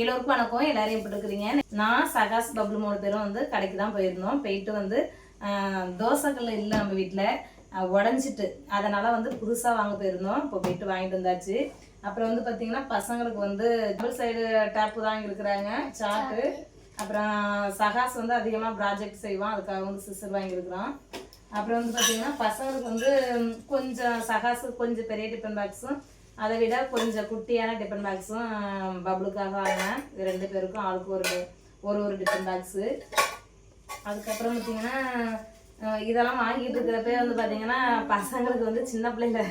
எல்லோருக்கும் வணக்கம். எல்லாரும் எப்படி இருக்கிறீங்க? நான் சகாஸ் பப்ளு மூணு பேரும் வந்து கடைக்கு தான் போயிருந்தோம். போயிட்டு வந்து தோசைகள் இல்லை நம்ம வீட்டில் உடஞ்சிட்டு. அதனால் வந்து புதுசாக வாங்க போயிருந்தோம். இப்போ போயிட்டு வாங்கிட்டு வந்தாச்சு. அப்புறம் வந்து பார்த்தீங்கன்னா பசங்களுக்கு வந்து டபுள் சைடு டேப்பு தான் இருக்கிறாங்க சாட்டு அப்புறம் சகாஸ் வந்து அதிகமாக ப்ராஜெக்ட் செய்வான். அதுக்காக வந்து சிசர் வாங்கியிருக்கிறான். அப்புறம் வந்து பார்த்தீங்கன்னா பசங்களுக்கு வந்து கொஞ்சம் சகாசு கொஞ்சம் பெரிய டிஃபன் பாக்ஸும் அதை விட கொஞ்சம் குட்டியான டிஃபன் பாக்ஸும் பப்ளுக்காக வாங்கினேன். இது ரெண்டு பேருக்கும் ஆளுக்கு ஒரு ஒரு ஒரு டிஃபன் பாக்ஸு. அதுக்கப்புறம் பார்த்தீங்கன்னா இதெல்லாம் வாங்கிட்டு இருக்கிறப்பே வந்து பார்த்தீங்கன்னா பசங்களுக்கு வந்து சின்ன பிள்ளைல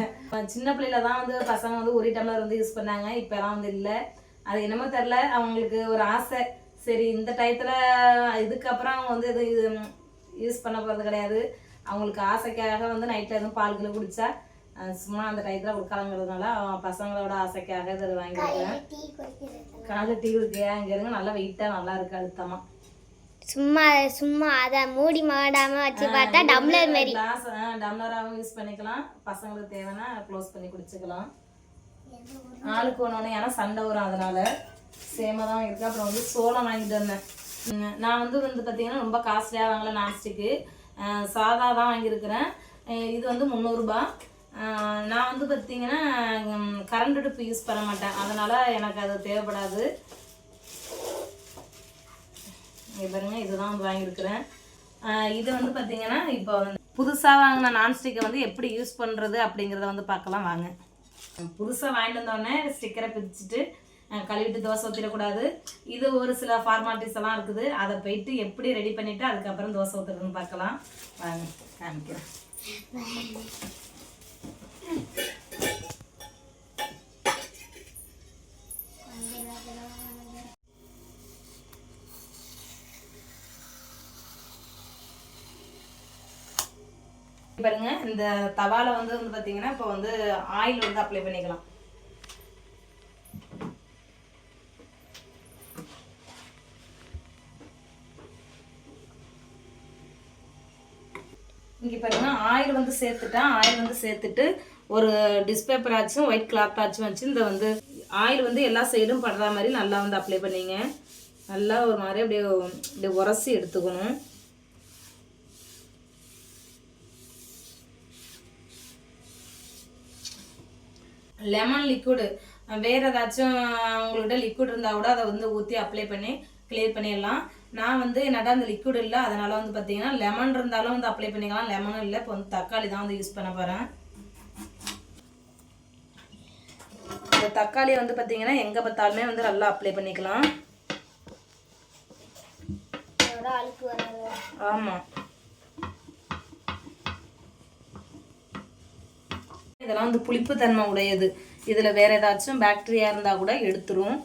சின்ன பிள்ளைல தான் வந்து பசங்க வந்து ஒரு டம்ளர் வந்து யூஸ் பண்ணாங்க. இப்போலாம் வந்து இல்லை. அது என்னமோ தெரில அவங்களுக்கு ஒரு ஆசை. சரி இந்த டயத்தில் இதுக்கப்புறம் அவங்க வந்து எதுவும் யூஸ் பண்ண போகிறது கிடையாது. அவங்களுக்கு ஆசைக்காக வந்து நைட்டில் எதுவும் பால் கிலோ சும்மா அந்த டயத்தில் கொடுக்காங்கிறதுனால அவன் பசங்களோட ஆசைக்காக இதை வாங்கியிருக்கேன் டீ குடிக்கிறது காலை டீ குடிக்கையா இங்கே இருங்க நல்லா வெயிட்டாக நல்லா இருக்கு அழுத்தமாக சும்மா சும்மா அதை மூடி மாடாம வச்சு பார்த்தா டம்ளர் மாதிரி கிளாஸ் டம்ளராகவும் யூஸ் பண்ணிக்கலாம். பசங்களுக்கு தேவைன்னா க்ளோஸ் பண்ணி குடிச்சுக்கலாம். ஆளுக்கு ஒன்று ஏன்னா சண்டை வரும் அதனால. சேமாக தான் இருக்கு. அப்புறம் வந்து சோளம் வாங்கிட்டு வந்தேன். நான் வந்து வந்து பார்த்தீங்கன்னா ரொம்ப காஸ்ட்லியாக வாங்கல நான்ஸ்டிக்கு சாதா தான் வாங்கியிருக்கிறேன். இது வந்து முந்நூறுரூபா நான் வந்து பார்த்தீங்கன்னா கரண்ட் அடுப்பு யூஸ் பண்ண மாட்டேன். அதனால் எனக்கு அது தேவைப்படாது. இங்க பாருங்க இதுதான் வந்து வாங்கியிருக்கிறேன். இது வந்து பார்த்தீங்கன்னா இப்போ வந்து புதுசாக வாங்கின நான்ஸ்டிக்கை வந்து எப்படி யூஸ் பண்ணுறது அப்படிங்கிறத வந்து பார்க்கலாம் வாங்க. புதுசாக வாங்கிட்டு வந்தோடனே ஸ்டிக்கரை பிரிச்சுட்டு கழுவிட்டு தோசை ஊற்றிடக்கூடாது இது ஒரு சில ஃபார்மாலிட்டிஸ் எல்லாம் இருக்குது. அதை போயிட்டு எப்படி ரெடி பண்ணிவிட்டு அதுக்கப்புறம் தோசை ஊற்றுறதுன்னு பார்க்கலாம். வாங்க காமிக்கிறேன். பாருங்க இந்த தவால வந்து வந்து பார்த்தீங்கன்னா இப்போ வந்து ஆயில் வந்து அப்ளை பண்ணிக்கலாம். இங்கே பாருங்க ஆயில் வந்து சேர்த்துட்டேன் ஆயில் வந்து சேர்த்துட்டு ஒரு டிஸ்பேப்பர் ஆச்சும் ஒயிட் கிளாத் ஆச்சும் வச்சு இந்த வந்து ஆயில் வந்து எல்லா சைடும் படுற மாதிரி நல்லா வந்து அப்ளை பண்ணிங்க. நல்லா ஒரு மாதிரி அப்படியே அப்படியே உரசி எடுத்துக்கணும். லெமன் லிக்விடு வேற ஏதாச்சும் உங்கள்கிட்ட லிக்விட் இருந்தால் கூட அதை வந்து ஊற்றி அப்ளை பண்ணி கிளியர் பண்ணிடலாம். நான் வந்து என்னடா அந்த லிக்விட் இல்லை அதனால வந்து பார்த்தீங்கன்னா லெமன் இருந்தாலும் வந்து அப்ளை பண்ணிக்கலாம். லெமனும் இல்லை இப்போ வந்து தக்காளி தான் வந்து யூஸ் பண்ண போகிறேன் இந்த தக்காளி வந்து பார்த்தீங்கன்னா எங்கே பார்த்தாலுமே வந்து நல்லா அப்ளை பண்ணிக்கலாம். ஆமாம் இதெல்லாம் வந்து புளிப்புத்தன்மை உடையது. இதில் வேறு ஏதாச்சும் பாக்டீரியா இருந்தால் கூட எடுத்துரும்.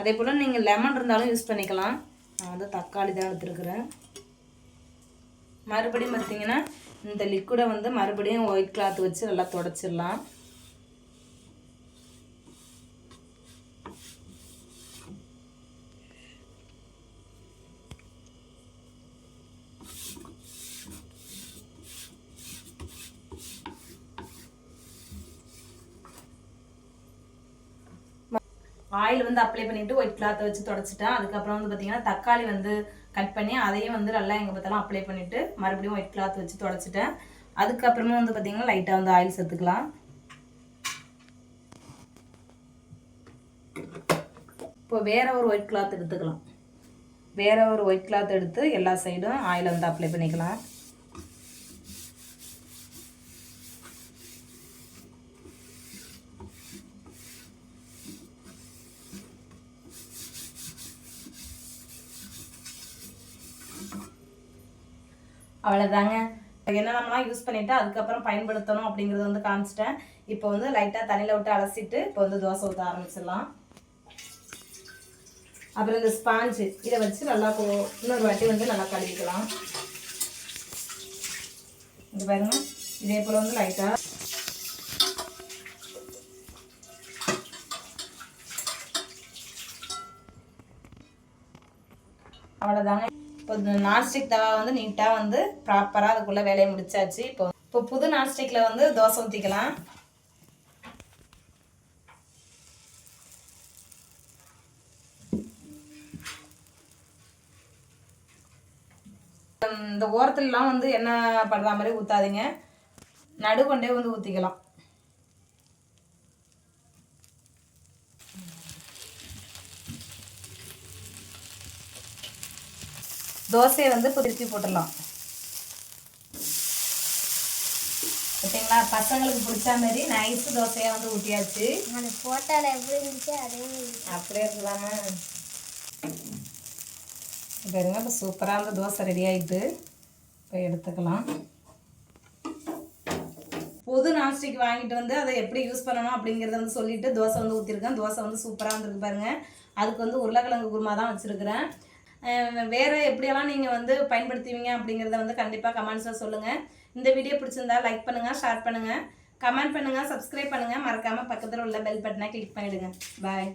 அதே போல் நீங்கள் லெமன் இருந்தாலும் யூஸ் பண்ணிக்கலாம். நான் வந்து தக்காளி தான் எடுத்துருக்குறேன். மறுபடியும் பார்த்தீங்கன்னா இந்த லிக்விடை வந்து மறுபடியும் ஒயிட் கிளாத் வச்சு நல்லா தொடச்சிடலாம். ஆயில் வந்து அப்ளை பண்ணிட்டு ஒயிட் கிளாத்தை வச்சு தொடச்சிட்டேன் அதுக்கப்புறம் வந்து பார்த்தீங்கன்னா தக்காளி வந்து கட் பண்ணி அதையும் வந்து நல்லா எங்கே பார்த்தாலும் அப்ளை பண்ணிட்டு மறுபடியும் ஒயிட் கிளாத் வச்சு தொடச்சிட்டேன். அதுக்கப்புறமா வந்து பார்த்தீங்கன்னா லைட்டாக வந்து ஆயில் சேர்த்துக்கலாம். இப்போ வேற ஒரு ஒயிட் கிளாத் எடுத்துக்கலாம். வேற ஒரு ஒயிட் கிளாத் எடுத்து எல்லா சைடும் ஆயிலை வந்து அப்ளை பண்ணிக்கலாம். அவ்வளோதாங்க என்னென்னலாம் யூஸ் பண்ணிவிட்டு அதுக்கப்புறம் பயன்படுத்தணும் அப்படிங்கிறது வந்து காமிச்சிட்டேன். இப்போ வந்து லைட்டாக தண்ணியில் விட்டு அலசிட்டு இப்போ வந்து தோசை ஊற்ற ஆரம்பிச்சிடலாம். அப்புறம் இந்த ஸ்பாஞ்சு இதை வச்சு நல்லா இன்னொரு வாட்டி வந்து நல்லா கழுவிக்கலாம். இது பாருங்க. இதே போல் வந்து லைட்டாக அவ்வளோதாங்க இப்போ நான்ஸ்டிக் தவா வந்து நீட்டாக வந்து ப்ராப்பராக அதுக்குள்ளே வேலையை முடிச்சாச்சு. இப்போ இப்போ புது நான்ஸ்டிக்கில் வந்து தோசை ஊற்றிக்கலாம் இந்த ஓரத்துலலாம் வந்து என்ன பண்ணுற மாதிரி ஊற்றாதீங்க நடுக்கொண்டே வந்து ஊற்றிக்கலாம் தோசையை வந்து இப்போ திருப்பி போட்டுடலாம். ஓகேங்களா? பசங்களுக்கு பிடிச்ச மாதிரி நைஸ் தோசையாக வந்து ஊற்றியாச்சு அந்த ஃபோட்டோவில் எப்படி இருந்துச்சு அதே அப்படியே இருக்கலாமா பாருங்க. இப்போ சூப்பராக வந்து தோசை ரெடி ஆகிட்டு இப்போ எடுத்துக்கலாம். புது நான்ஸ்டிக் வாங்கிட்டு வந்து அதை எப்படி யூஸ் பண்ணணும் அப்படிங்கிறத வந்து சொல்லிட்டு தோசை வந்து ஊற்றிருக்கேன் தோசை வந்து சூப்பராக வந்துருக்கு பாருங்க. அதுக்கு வந்து உருளைக்கிழங்கு குருமா தான் வச்சுருக்கிறேன். வேறு எப்படியெல்லாம் நீங்கள் வந்து பயன்படுத்துவீங்க அப்படிங்கிறத வந்து கண்டிப்பாக கமெண்ட்ஸில் சொல்லுங்கள் இந்த வீடியோ பிடிச்சிருந்தா லைக் பண்ணுங்கள் ஷேர் பண்ணுங்கள் கமெண்ட் பண்ணுங்கள் சப்ஸ்கிரைப் பண்ணுங்கள் மறக்காமல் பக்கத்தில் உள்ள பெல் பட்டனை கிளிக் பண்ணிவிடுங்க பாய்